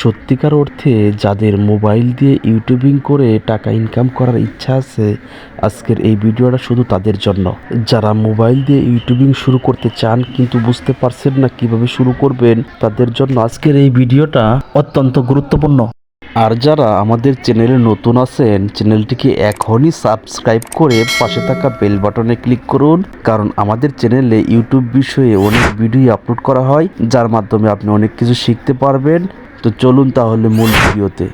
সত্যিকার অর্থে যাদের মোবাইল দিয়ে ইউটিউবিং করে টাকা ইনকাম করার ইচ্ছা আছে, আজকের এই ভিডিওটা শুধু তাদের জন্য। যারা মোবাইল দিয়ে ইউটিউবিং শুরু করতে চান কিন্তু বুঝতে পারছেন না কীভাবে শুরু করবেন, তাদের জন্য আজকের এই ভিডিওটা অত্যন্ত গুরুত্বপূর্ণ। আর যারা আমাদের চ্যানেলে নতুন আছেন, চ্যানেলটিকে এখনই সাবস্ক্রাইব করে পাশে থাকা বেল বাটনে ক্লিক করুন, কারণ আমাদের চ্যানেলে ইউটিউব বিষয়ে অনেক ভিডিও আপলোড করা হয়, যার মাধ্যমে আপনি অনেক কিছু শিখতে পারবেন। তো চলুন তাহলে মূল ভিডিওতে।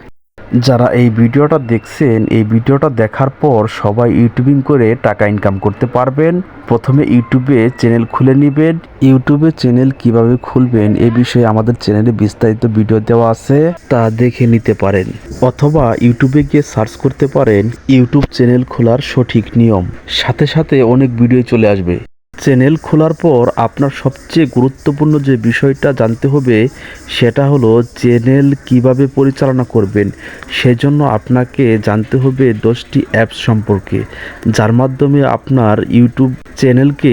যারা এই ভিডিওটা দেখছেন, এই ভিডিওটা দেখার পর সবাই ইউটিউবিং করে টাকা ইনকাম করতে পারবেন। প্রথমে ইউটিউবে চ্যানেল খুলে নেবেন। ইউটিউবে চ্যানেল কীভাবে খুলবেন এ বিষয়ে আমাদের চ্যানেলে বিস্তারিত ভিডিও দেওয়া আছে, তা দেখে নিতে পারেন। অথবা ইউটিউবে গিয়ে সার্চ করতে পারেন, ইউটিউব চ্যানেল খোলার সঠিক নিয়ম। সাথে সাথে অনেক ভিডিও চলে আসবে। চ্যানেল খোলার পর আপনার সবচেয়ে গুরুত্বপূর্ণ যে বিষয়টা জানতে হবে, সেটা হলো চ্যানেল কীভাবে পরিচালনা করবেন। সেজন্য আপনাকে জানতে হবে দশটি অ্যাপস সম্পর্কে। যার মাধ্যমে আপনার ইউটিউব চ্যানেলকে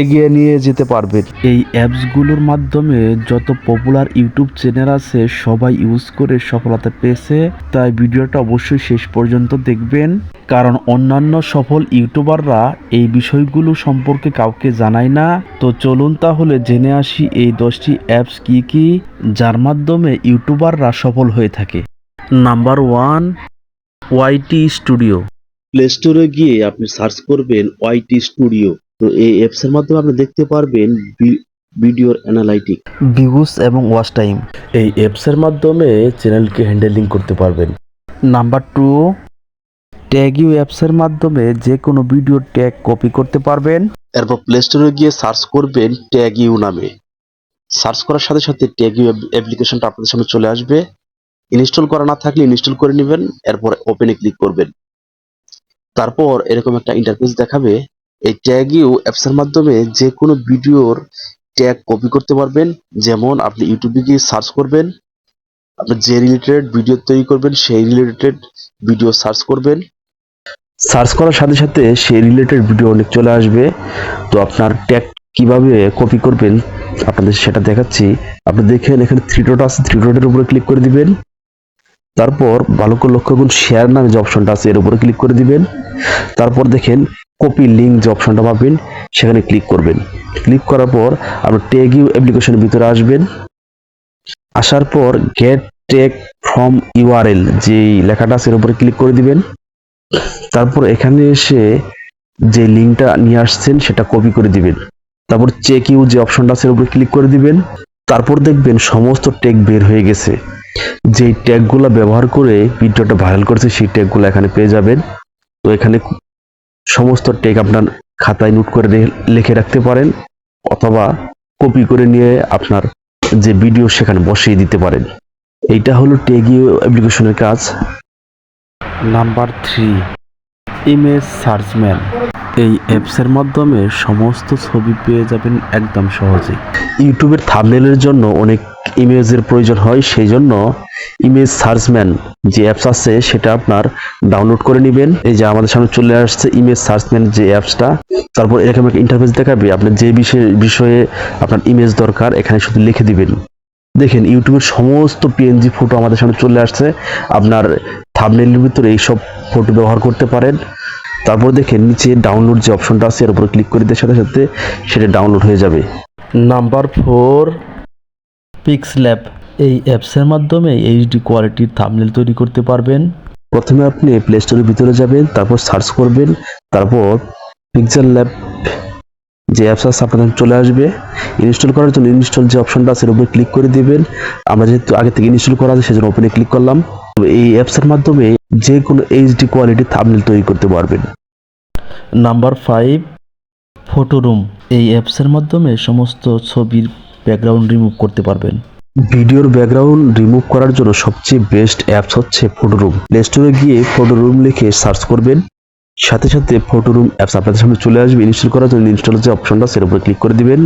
এগিয়ে নিয়ে যেতে পারবেন এই অ্যাপসগুলোর মাধ্যমে যত পপুলার ইউটিউব চ্যানেল আছে সবাই ইউজ করে সফলতা পেয়েছে। তাই ভিডিওটা অবশ্যই শেষ পর্যন্ত দেখবেন। কারণ অন্যান্য সফল ইউটিউবাররা এই বিষয়গুলো সম্পর্কে কাউকে জানায় না। তো চলুন তাহলে জেনে আসি এই দশটি অ্যাপস কি কি যার মাধ্যমে ইউটিউবাররা সফল হয়ে থাকে। Number one YT studio play স্টোরে গিয়ে আপনি সার্চ করবেন ওয়াইটি স্টুডিও তো এই অ্যাপস এর মাধ্যমে আপনি দেখতে পারবেন ভিডিওর অ্যানালাইটিক ভিউজ এবং ওয়াচ টাইম এই অ্যাপসের মাধ্যমে চ্যানেলকে হ্যান্ডেলিং করতে পারবেন। নাম্বার টু ট্যাগ ইউ অ্যাপসের মাধ্যমে যে কোনো ভিডিও ট্যাগ কপি করতে পারবেন। এরপর প্লে স্টোরে গিয়ে সার্চ করবেন ট্যাগ ইউ নামে। সার্চ করার সাথে সাথে ট্যাগ ইউ অ্যাপ্লিকেশনটা আপনাদের সামনে চলে আসবে। ইনস্টল করা না থাকলে ইনস্টল করে নেবেন এরপর ওপেনে ক্লিক করবেন। তারপর এরকম একটা ইন্টারফেস দেখাবে। এই ট্যাগ ইউ অ্যাপস এর মাধ্যমে যে কোনো ভিডিওর ট্যাগ কপি করতে পারবেন। যেমন আপনি ইউটিউবে গিয়ে সার্চ করবেন আপনি যে রিলেটেড ভিডিও তৈরি করবেন, সেই রিলেটেড ভিডিও সার্চ করবেন। সার্চ করার সাথে সাথে সেই রিলেটেড ভিডিও অনেক চলে আসবে। তো আপনার ট্যাগ কীভাবে কপি করবেন, আপনাদের সেটা দেখাচ্ছি। আপনি দেখেন এখানে থ্রি ডট আছে থ্রি ডটের উপরে ক্লিক করে দিবেন। তারপর ভালো করে লক্ষ্য করুন শেয়ার নামে যে অপশনটা আছে, এর উপরে ক্লিক করে দিবেন। তারপর দেখেন কপি লিঙ্ক যে অপশনটা পাবেন, সেখানে ক্লিক করবেন। ক্লিক করার পর আপনি ট্যাগ ইউ অ্যাপ্লিকেশনের ভিতরে আসবেন। আসার পর গেট টেক ফ্রম ইউআরএল যে লেখাটা আছে এর উপরে ক্লিক করে দিবেন। তারপর এখানে এসে যে লিঙ্কটা নিয়ে আসছেন, সেটা কপি করে দিবেন। তারপর চেক ইউ যে অপশনটা আছে এর উপরে ক্লিক করে দিবেন। তারপর দেখবেন সমস্ত টেক বের হয়ে গেছে। যে ট্যাগগুলো ব্যবহার করে ভিডিওটা ভাইরাল করেছে, সেই ট্যাগগুলো এখানে পেয়ে যাবেন। তো এখানে সমস্ত টেক আপনার খাতায় নোট করে লিখে রাখতে পারেন অথবা কপি করে নিয়ে আপনার যে ভিডিও সেখানে বসিয়ে দিতে পারেন। এইটা হলো টেগিও অ্যাপ্লিকেশনের কাজ। নাম্বার থ্রি ইমেজ সার্চম্যান এই অ্যাপসের মাধ্যমে সমস্ত ছবি পেয়ে যাবেন একদম সহজেই। ইউটিউবের থাম্বনেলের জন্য অনেক ইমেজের প্রয়োজন হয় সেই জন্য ইমেজ সার্চম্যান যে অ্যাপস আছে সেটা আপনার ডাউনলোড করে নেবেন। এই যে আমাদের সামনে চলে আসছে ইমেজ সার্চম্যান যে অ্যাপসটা। তারপর এরকম একটা ইন্টারফেস দেখাবে। আপনার যে বিষয়ে বিষয়ে আপনার ইমেজ দরকার, এখানে শুধু লিখে দিবেন। দেখেন, ইউটিউবের সমস্ত পিএনজি ফটো আমাদের সামনে চলে আসছে। আপনার থাম্বনেলের ভিতরে এইসব ফটো ব্যবহার করতে পারেন। তারপর দেখেন, নিচে ডাউনলোড যে অপশনটা আছে, এর উপরে ক্লিক করে দেওয়ার সাথে সাথে সেটা ডাউনলোড হয়ে যাবে। নাম্বার ফোর পিক্সল্যাব এই অ্যাপসের মাধ্যমে এইচডি কোয়ালিটির থামনেল তৈরি করতে পারবেন। প্রথমে আপনি প্লে স্টোরের ভিতরে যাবেন তারপর সার্চ করবেন তারপর পিক্সেল ল্যাব যে অ্যাপস আছে আপনার চলে আসবে। ইনস্টল করার জন্য ইনস্টল যে অপশনটা আছে উপরে ক্লিক করে দিবেন। আমরা যেহেতু আগে থেকে ইনস্টল করা আছে সেজন্য ওপেনে ক্লিক করলাম। এই অ্যাপসের মাধ্যমে যে কোনো এইচডি কোয়ালিটির থামনেল তৈরি করতে পারবেন। নাম্বার ফাইভ ফটোরুম এই অ্যাপসের মাধ্যমে সমস্ত ছবির ব্যাকগ্রাউন্ড রিমুভ করতে পারবেন। ভিডিওর ব্যাকগ্রাউন্ড রিমুভ করার জন্য সবচেয়ে বেস্ট অ্যাপস হচ্ছে ফটোরুম প্লে স্টোরে গিয়ে ফটোরুম লিখে সার্চ করবেন। সাথে সাথে ফটোরুম অ্যাপস আপনাদের সামনে চলে আসবে। ইনস্টল করার জন্য ইনস্টল যে অপশনটা সেটার উপরে ক্লিক করে দিবেন।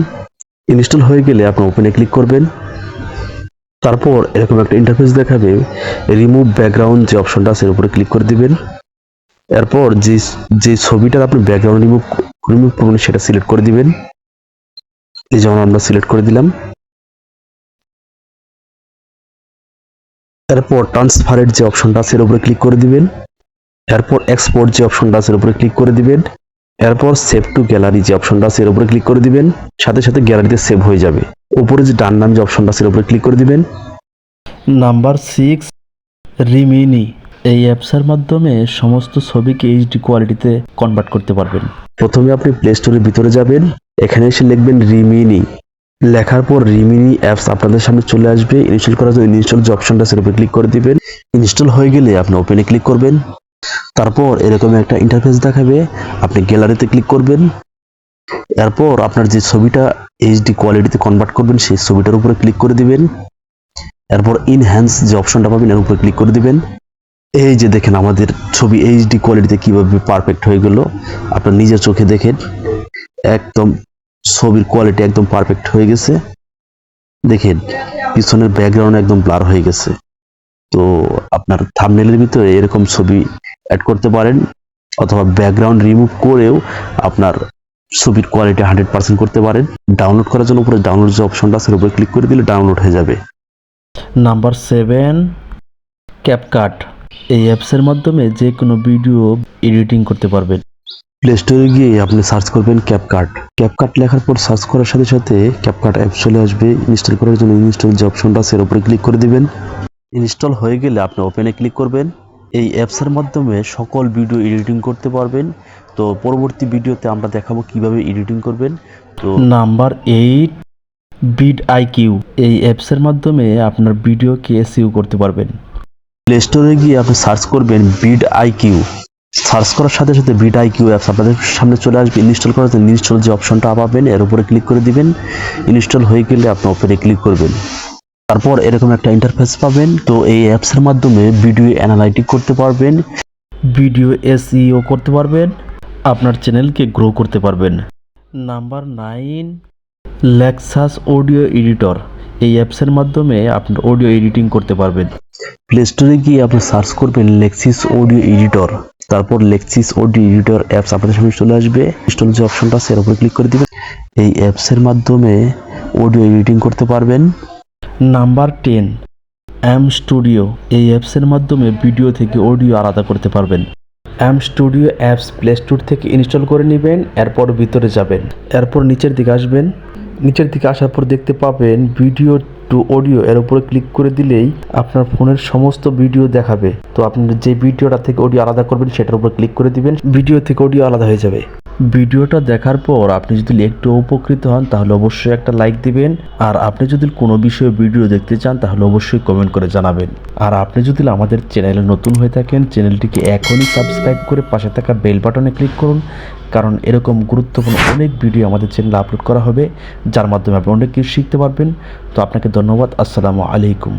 ইনস্টল হয়ে গেলে আপনি ওপেনে ক্লিক করবেন। তারপর এরকম একটা ইন্টারফেস দেখাবে। রিমুভ ব্যাকগ্রাউন্ড যে অপশনটা এর উপরে ক্লিক করে দিবেন। এরপর যে যে ছবিটার আপনি ব্যাকগ্রাউন্ড রিমুভ রিমুভ করবেন, সেটা সিলেক্ট করে দিবেন। এই যেমন আমরা সিলেক্ট করে দিলাম। এরপর ট্রান্সফারের যে অপশনটা আছে এর উপরে ক্লিক করে দিবেন। এরপর এক্সপোর্ট যে অপশনটা আছে এর উপরে ক্লিক করে দিবেন। এরপর সেভ টু গ্যালারি যে অপশনটা আছে এর উপরে ক্লিক করে দিবেন। সাথে সাথে গ্যালারিতে সেভ হয়ে যাবে। উপরে যে ডান নাম যে অপশনটা আছে এর উপরে ক্লিক করে দিবেন। নাম্বার সিক্স রিমিনি এই অ্যাপসের মাধ্যমে সমস্ত ছবিকে এইচডি কোয়ালিটিতে কনভার্ট করতে পারবেন। প্রথমে আপনি প্লে স্টোরের ভিতরে যাবেন। এখানে এসে লিখবেন রিমিনি। লেখার পর রিমিনি অ্যাপস আপনাদের সামনে চলে আসবে। ইনস্টল করার জন্য ইনস্টল যে অপশনটা উপরে ক্লিক করে দিবেন। ইনস্টল হয়ে গেলে আপনি ওপেনে ক্লিক করবেন। তারপর এরকম একটা ইন্টারফেস দেখাবে। আপনি গ্যালারিতে ক্লিক করবেন। এরপর আপনার যে ছবিটা এইচডি কোয়ালিটিতে কনভার্ট করবেন, সেই ছবিটার উপরে ক্লিক করে দিবেন। এরপর ইনহ্যান্স যে অপশনটা পাবেন, এর উপরে ক্লিক করে দিবেন। এই যে দেখেন আমাদের ছবি এইচডি কোয়ালিটিতে কীভাবে পারফেক্ট হয়ে গেল। আপনার নিজের চোখে দেখেন। একদম ছবির কোয়ালিটি একদম পারফেক্ট হয়ে গেছে। দেখেন, পিছনের ব্যাকগ্রাউন্ড একদম ব্লার হয়ে গেছে। তো আপনার থাম্বনেলের ভিতরে এরকম ছবি অ্যাড করতে পারেন, অথবা ব্যাকগ্রাউন্ড রিমুভ করেও আপনার ছবির কোয়ালিটি হান্ড্রেড পার্সেন্ট করতে পারেন। ডাউনলোড করার জন্য উপরে ডাউনলোড যে অপশনটা আছে উপরে ক্লিক করে দিলে ডাউনলোড হয়ে যাবে। নাম্বার সেভেন ক্যাপকাট এই অ্যাপসের মাধ্যমে যে কোনো ভিডিও এডিটিং করতে পারবেন। প্লে স্টোরে গিয়ে আপনি সার্চ করবেন ক্যাপকাট ক্যাপকাট লেখার পর সার্চ করার সাথে সাথে ক্যাপকাট অ্যাপ চলে আসবে। ইনস্টল করার জন্য ইনস্টল যে অপশনটা আছে এর উপরে ক্লিক করে দিবেন। ইনস্টল হয়ে গেলে আপনি ওপেনে ক্লিক করবেন। এই অ্যাপসের মাধ্যমে সকল ভিডিও এডিটিং করতে পারবেন। তো পরবর্তী ভিডিওতে আমরা দেখাবো কীভাবে এডিটিং করবেন। তো নাম্বার এইট বিড আইকিউ এই অ্যাপসের মাধ্যমে আপনার ভিডিওকে এসইউ করতে পারবেন। প্লে স্টোরে গিয়ে আপনি সার্চ করবেন বিড আইকিউ সার্চ করার সাথে সাথে বিড আইকিউ অ্যাপস আপনাদের সামনে চলে আসবে। ইনস্টল করার জন্য ইনস্টল যে অপশনটা পাবেন, এর উপরে ক্লিক করে দিবেন। ইনস্টল হয়ে গেলে আপনি ওপেনে ক্লিক করবেন। তারপর এরকম একটা ইন্টারফেস পাবেন। তো এই অ্যাপসের মাধ্যমে ভিডিও অ্যানালাইটিক করতে পারবেন। ভিডিও এসইও করতে পারবেন। আপনার চ্যানেলকে গ্রো করতে পারবেন। Number nine Lexis audio editor এই অ্যাপসের মাধ্যমে আপনার অডিও এডিটিং করতে পারবেন। প্লে স্টোরে গিয়ে আপনি সার্চ করবেন লেক্সিস অডিও এডিটর তারপর লেক্সিস অডিও এডিটর অ্যাপস আপনাদের সামনে চলে আসবে। ইনস্টল যে অপশনটা আছে, এর ক্লিক করে দিবেন। এই অ্যাপসের মাধ্যমে অডিও এডিটিং করতে পারবেন। নাম্বার টেন অ্যাম স্টুডিও এই অ্যাপসের মাধ্যমে ভিডিও থেকে অডিও আলাদা করতে পারবেন। অ্যাম স্টুডিও অ্যাপস প্লে স্টোর থেকে ইনস্টল করে নেবেন, এরপর ভিতরে যাবেন। এরপর নিচের দিকে আসবেন। নিচের দিকে আসার পর দেখতে পাবেন ভিডিও টু অডিও এর উপরে ক্লিক করে দিলেই আপনার ফোনের সমস্ত ভিডিও দেখাবে। তো আপনার যে ভিডিওটা থেকে অডিও আলাদা করবেন, সেটার উপর ক্লিক করে দিবেন। ভিডিও থেকে অডিও আলাদা হয়ে যাবে। ভিডিওটা দেখার পর আপনি যদি একটু উপকৃত হন, তাহলে অবশ্যই একটা লাইক দিবেন। আর আপনি যদি কোনো বিষয়ে ভিডিও দেখতে চান, তাহলে অবশ্যই কমেন্ট করে জানাবেন। আর আপনি যদি আমাদের চ্যানেলে নতুন হয়ে থাকেন চ্যানেলটিকে এখনই সাবস্ক্রাইব করে পাশে থাকা বেল বাটনে ক্লিক করুন। কারণ এরকম গুরুত্বপূর্ণ অনেক ভিডিও আমাদের চ্যানেলে আপলোড করা হবে, যার মাধ্যমে আপনি অনেক কিছু শিখতে পারবেন। তো আপনাকে ধন্যবাদ। আসসালামু আলাইকুম।